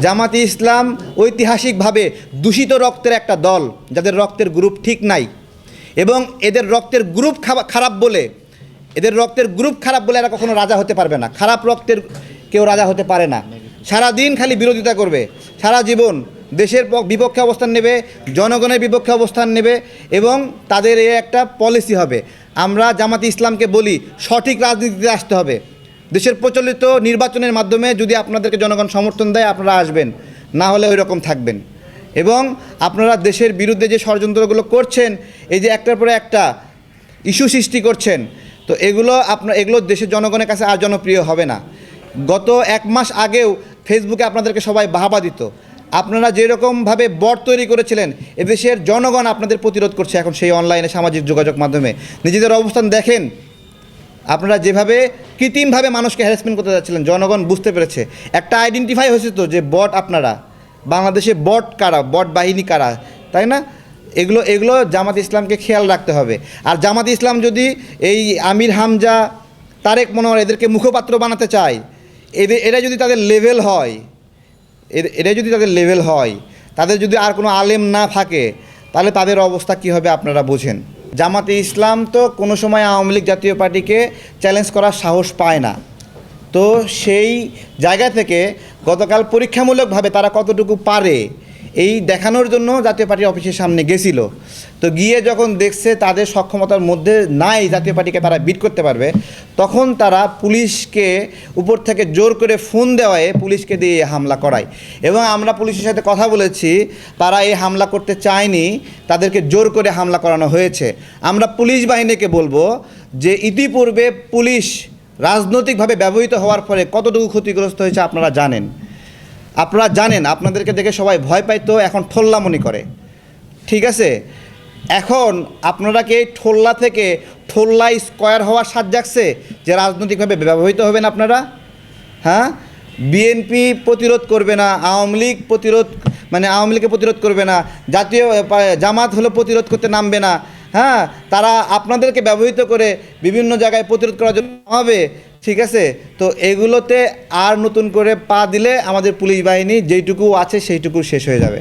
জামাতি ইসলাম ঐতিহাসিকভাবে দূষিত রক্তের একটা দল, যাদের রক্তের গ্রুপ ঠিক নাই। এবং এদের রক্তের গ্রুপ খারাপ বলে, এদের রক্তের গ্রুপ খারাপ বলে এরা কখনো রাজা হতে পারবে না। খারাপ রক্তের কেউ রাজা হতে পারে না। সারা দিন খালি বিরোধিতা করবে। সারা জীবন দেশের বিপক্ষে অবস্থান নেবে, জনগণের বিপক্ষে অবস্থান নেবে এবং তাদের এ একটা পলিসি হবে। আমরা জামাতি ইসলামকে বলি, সঠিক রাজনীতিতে আসতে হবে। দেশের প্রচলিত নির্বাচনের মাধ্যমে যদি আপনাদেরকে জনগণ সমর্থন দেয়, আপনারা আসবেন। না হলে ওই রকম থাকবেন। এবং আপনারা দেশের বিরুদ্ধে যে ষড়যন্ত্রগুলো করছেন, এই যে একটার পরে একটা ইস্যু সৃষ্টি করছেন, তো এগুলো আপনার এগুলো দেশের জনগণের কাছে আর জনপ্রিয় হবে না। গত এক মাস আগেও ফেসবুকে আপনাদেরকে সবাই বাহাবা দিত। আপনারা যেরকমভাবে বট তৈরি করেছিলেন, এদেশের জনগণ আপনাদের প্রতিরোধ করছে এখন সেই অনলাইনে সামাজিক যোগাযোগ মাধ্যমে। নিজেদের অবস্থান দেখেন। আপনারা যেভাবে কৃত্রিমভাবে মানুষকে হ্যারাসমেন্ট করতে যাচ্ছিলেন, জনগণ বুঝতে পেরেছে। একটা আইডেন্টিফাই হয়েছে তো যে বট আপনারা। বাংলাদেশে বট কারা? বট বাহিনী কারা? তাই না? এগুলো এগুলো জামাত ইসলামকে খেয়াল রাখতে হবে। আর জামাত ইসলাম যদি এই আমির হামজা, তারেক মনোয়ার এদেরকে মুখপাত্র বানাতে চায় এদের এরা যদি তাদের লেভেল হয় এর- যদি তাদের লেভেল হয়, তাদের যদি আর কোনো আলেম না থাকে, তাহলে তাদের অবস্থা কী হবে আপনারা বোঝেন। জামাতে ইসলাম তো কোনো সময় আওয়ামী লীগ জাতীয় পার্টিকে চ্যালেঞ্জ করার সাহস পায় না। তো সেই জায়গা থেকে গতকাল পরীক্ষামূলকভাবে তারা কতটুকু পারে এই দেখানোর জন্য জাতীয় পার্টি অফিসের সামনে গেছিল। তো গিয়ে যখন দেখছে তাদের সক্ষমতার মধ্যে নাই জাতীয় পার্টিকে তারা বিট করতে পারবে, তখন তারা পুলিশকে উপর থেকে জোর করে ফোন দেওয়ায় পুলিশকে দিয়ে হামলা করায়। এবং আমরা পুলিশের সাথে কথা বলেছি, তারা এই হামলা করতে চায়নি, তাদেরকে জোর করে হামলা করানো হয়েছে। আমরা পুলিশ বাহিনীকে বলব যে ইতিপূর্বে পুলিশ রাজনৈতিকভাবে ব্যবহৃত হওয়ার ফলে কতটুকু ক্ষতিগ্রস্ত হয়েছে আপনারা জানেন। আপনারা জানেন, আপনাদেরকে দেখে সবাই ভয় পাইতো এখন ঠোল্লা মনে করে। ঠিক আছে? এখন আপনারা কি এই ঠোল্লা থেকে ঠোল্লা স্কোয়ার হওয়ার সাজ জাগছে যে রাজনৈতিকভাবে ব্যবহৃত হবেন আপনারা? হ্যাঁ? বিএনপি প্রতিরোধ করবে না, আওয়ামী লীগ প্রতিরোধ মানে আওয়ামী লীগকে প্রতিরোধ করবে না, জাতীয় জামাত হলো প্রতিরোধ করতে নামবে না। হ্যাঁ? তারা আপনাদেরকে ব্যবহৃত করে বিভিন্ন জায়গায় প্রতিরোধ করার জন্য হবে। ঠিক আছে? তো এগুলোতে আর নতুন করে পা দিলে আমাদের পুলিশ বাহিনী যেইটুকু আছে সেইটুকু শেষ হয়ে যাবে।